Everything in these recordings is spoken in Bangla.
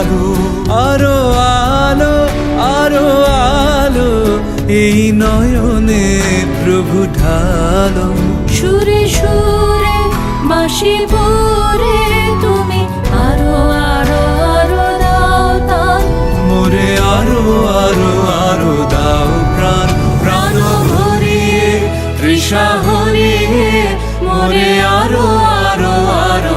ঢালো আরও আলো আরও আলো এই নয়নে প্রভু ঢালো। সুরে সুরে বাঁশি পরে তুমি আরও আরও আরও দাও তান মোরে আরও আরও আরও দাও প্রাণ। প্রাণ ভরিয়ে তৃষা হরিয়ে মোরে আরও আরও আরও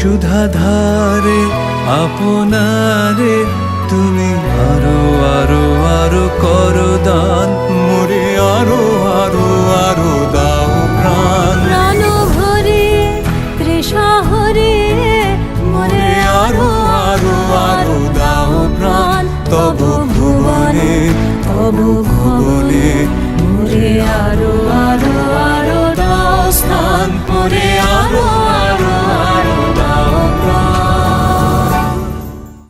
সুধাধারে আপনারে তুমি আরও আরও আরও কর দান মোরে আরও আরও আরও দাও প্রাণ। হরে ভরে, তৃষা হরে মোরে আরও আরও আরও দাও প্রাণ। তব ভুবনে তব ভুবনে মোরে আরও আরও আরও দাও স্থান। মোরে